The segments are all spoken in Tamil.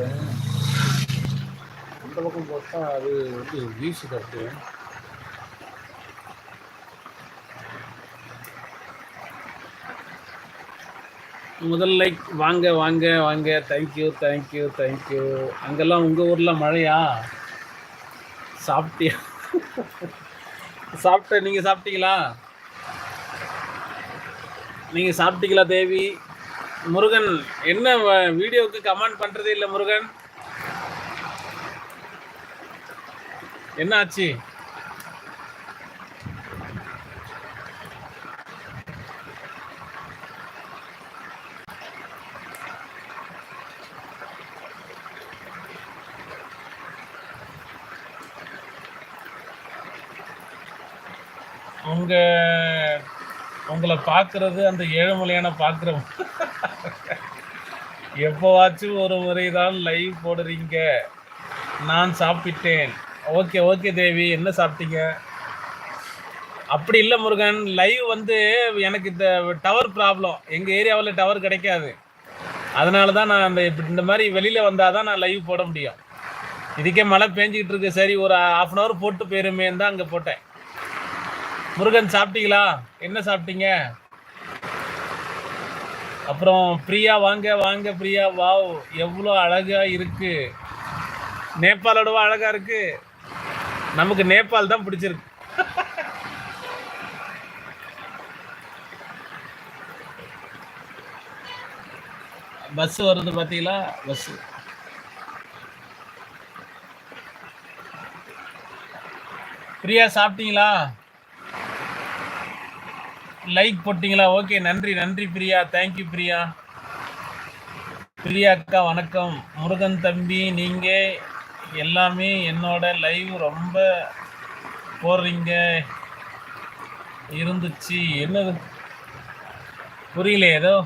ஆமாங்கிறேன் அந்த பக்கம் பார்த்தா அது வந்து வீசு கட்டு முதல் லைக் வாங்க வாங்க வாங்க தேங்க்யூ தேங்க்யூ தேங்க்யூ அங்கெல்லாம் உங்கள் ஊரில் மழையா? சாப்பிட்டியா? சாப்பிட்ட நீங்கள் சாப்பிட்டீங்களா? நீங்கள் சாப்பிட்டீங்களா தேவி? முருகன் என்ன வீடியோவுக்கு கமெண்ட் பண்ணுறதே இல்லை முருகன். என்ன ஆச்சு? உங்க உங்களை பார்க்கறது அந்த ஏழுமலையான பார்க்குறோம் எப்போவாச்சும் ஒரு முறை தான் லைவ் போடுறீங்க. நான் சாப்பிட்டேன். Okay okay Devi. என்ன சாப்பிட்டீங்க? அப்படி இல்லை முருகன். லைவ் வந்து எனக்கு இந்த டவர் ப்ராப்ளம் எங்கள் ஏரியாவில் டவர் கிடைக்காது. அதனால தான் நான் அந்த இந்த மாதிரி வெளியில் வந்தால் தான் நான் லைவ் போட முடியும். இதுக்கே மழை பேஞ்சிக்கிட்டு இருக்கு. சரி ஒரு ஹாஃப் அன் ஹவர் போட்டு போயிருமேன்னு தான் அங்கே போட்டேன். முருகன் சாப்பிட்டீங்களா? என்ன சாப்பிட்டீங்க? அப்புறம் பிரியா வாங்க வாங்க பிரியா. வாவ் எவ்வளோ அழகா இருக்கு. நேபாளோடவா அழகா இருக்கு. நமக்கு நேபாள் தான் பிடிச்சிருக்கு. பஸ் வருது பார்த்தீங்களா பஸ். பிரியா சாப்பிட்டீங்களா? லைக் போட்டிங்களா? ஓகே நன்றி நன்றி பிரியா. தேங்க்யூ பிரியா. பிரியா அக்கா வணக்கம். முருகன் தம்பி நீங்கள் எல்லாமே என்னோட லைவ் ரொம்ப போடுறீங்க. இருந்துச்சு. என்னது? புரியல ஏதோ.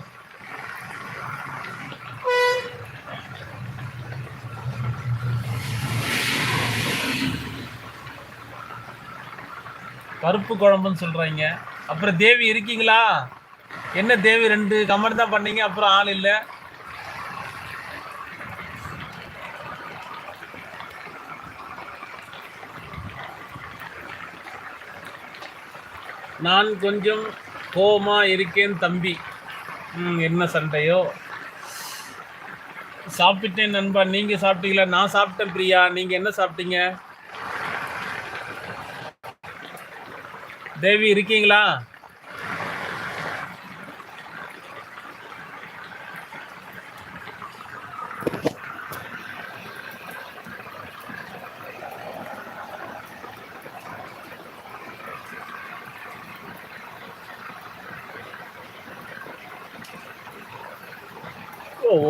பருப்பு குழம்புன்னு சொல்கிறீங்க அப்புறம் தேவி இருக்கீங்களா? என்ன தேவி ரெண்டு? கமெண்ட் தான் பண்ணீங்க அப்புறம் ஆள் இல்லை. நான் கொஞ்சம் கோமா இருக்கேன் தம்பி. என்ன சண்டையோ? சாப்பிட்டேன் நண்பா. நீங்கள் சாப்பிட்டீங்களா? நான் சாப்பிட்டேன் பிரியா. நீங்கள் என்ன சாப்பிட்டீங்க? தேவி இருக்கீங்களா?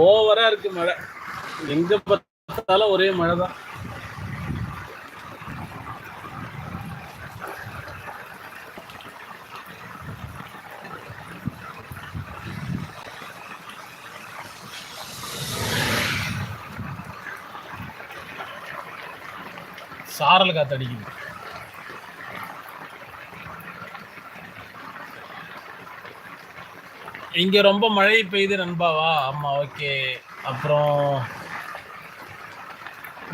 ஓவரா இருக்கு மழை. எங்க பார்த்தாலும் ஒரே மழை தான் சாரல் காத்து அடிக்குது. இங்க ரொம்ப மழை பெய்யுது நண்பாவா ஆமா ஓகே. அப்புறம்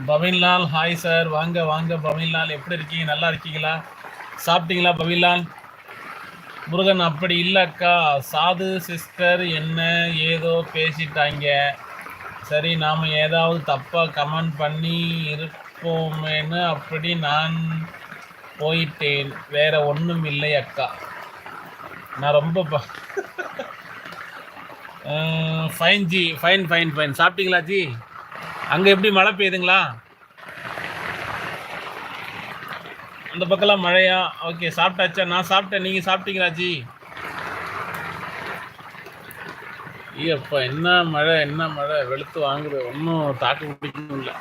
பவின்லால் ஹாய் சார் வாங்க வாங்க பவின்லால் எப்படி இருக்கீங்க? நல்லா இருக்கீங்களா? சாப்பிட்டீங்களா பவின்லால்? முருகன் அப்படி இல்லை அக்கா சாது சிஸ்டர் என்ன ஏதோ பேசிட்டாங்க. சரி நாம் ஏதாவது தப்பாக கமெண்ட் பண்ணி போமேன்னு அப்படி நான் போயிட்டேன். வேற ஒன்றும் இல்லை அக்கா. நான் ரொம்ப fine ji fine fine fine சாப்பிட்டீங்களா ஜி? அங்கே எப்படி மழை பெய்யுதுங்களா? அந்த பக்கம்லாம் மழையா? ஓகே சாப்பிட்டாச்சா? நான் சாப்பிட்டேன். நீங்கள் சாப்பிட்டீங்களா ஜி? ஐயப்பா என்ன மழை என்ன மழை? வெளுத்து வாங்குது. ஒன்றும் தாக்கு பிடிக்கணும் இல்லை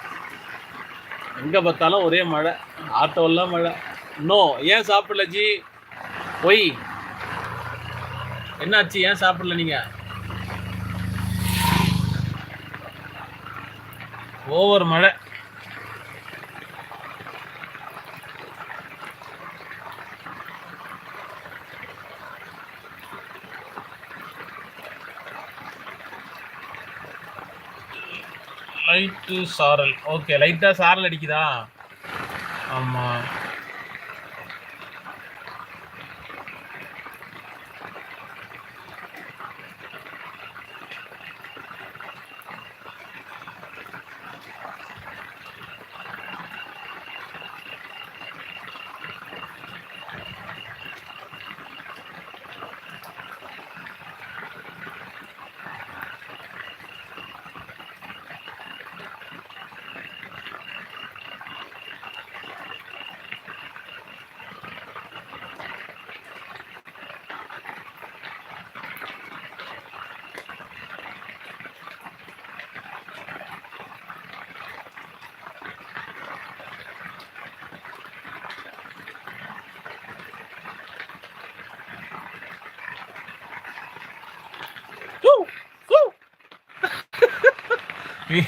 எங்கே பார்த்தாலும் ஒரே மழை. ஆட்டோவெல்லாம் மழை. நோ ஏன் சாப்பிடல ஜி? பொய். என்னாச்சு? ஏன் சாப்பிடல நீங்கள் ஓவர் மழை. லைட்டு சாரல். ஓகே லைட்டாக சாரல் அடிக்குதா? ஆமாம்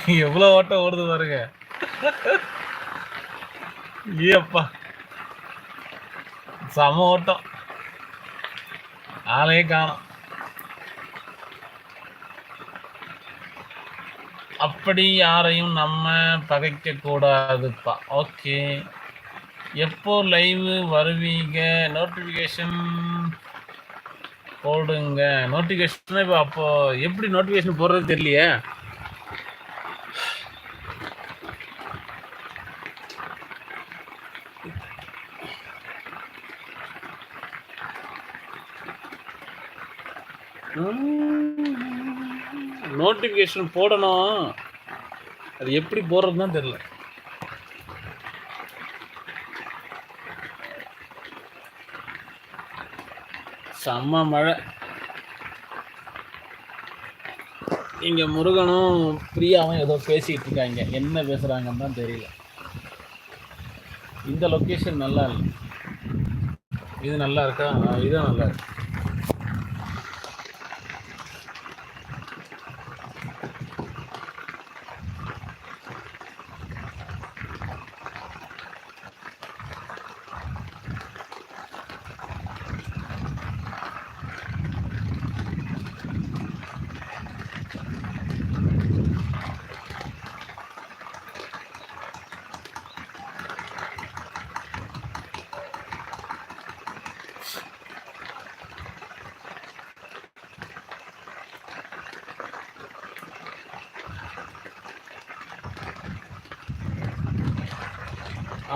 எவ்வளோ ஓட்டம் ஓடுது பாருங்க. ஏப்பா சம ஓட்டம். ஆளே காணோம். அப்படி யாரையும் நம்ம பகைக்க கூடாதுப்பா. ஓகே. எப்போ லைவ் வருவீங்க? நோட்டிஃபிகேஷன் போடுங்க. நோட்டிஃபிகேஷன் இப்போ அப்போ எப்படி நோட்டிஃபிகேஷன் போடுறது தெரியலையே? நோட்டிஃபிகேஷன் போடணும். அது எப்படி போடுறதுன்னு தான் தெரியல. செம்ம மழை. இங்கே முருகனும் பிரியாவும் ஏதோ பேசிகிட்டு இருக்காங்க. என்ன பேசுகிறாங்கன்னு தான் தெரியல. இந்த லொக்கேஷன் நல்லா இல்லை. இது நல்லா இருக்கா? இதுவும் நல்லா இருக்கு.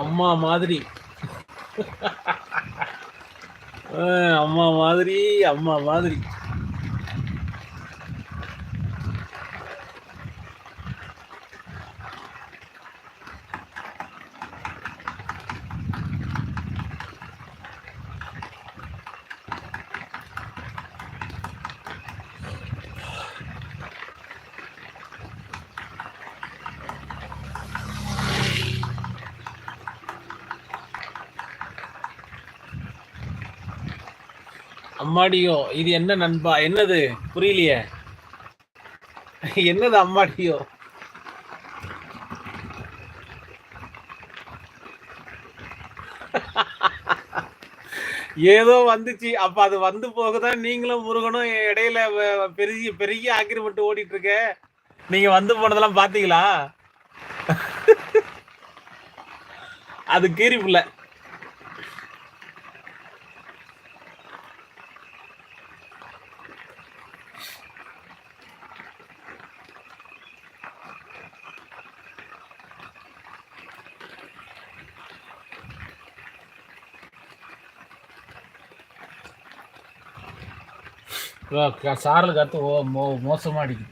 அம்மா மாதிரி. அம்மா மாதிரி அம்மா மாதிரி. அம்மாடியோ இது என்ன நண்பா? என்னது? புரியலையே. என்னது அம்மாடியோ? ஏதோ வந்துச்சு. அப்ப அது வந்து போகதான் நீங்களும் முருகனும் இடையில பெரிய பெரிய ஆக்கிரமெண்ட் ஓடிட்டு இருக்க நீங்க வந்து போனதெல்லாம் பாத்தீங்களா அது கீரிப்புல சாரல் ಸಾರ್ಲಗತ್ತು ಮೋಸ ಮಾಡಿದ್ವಿ.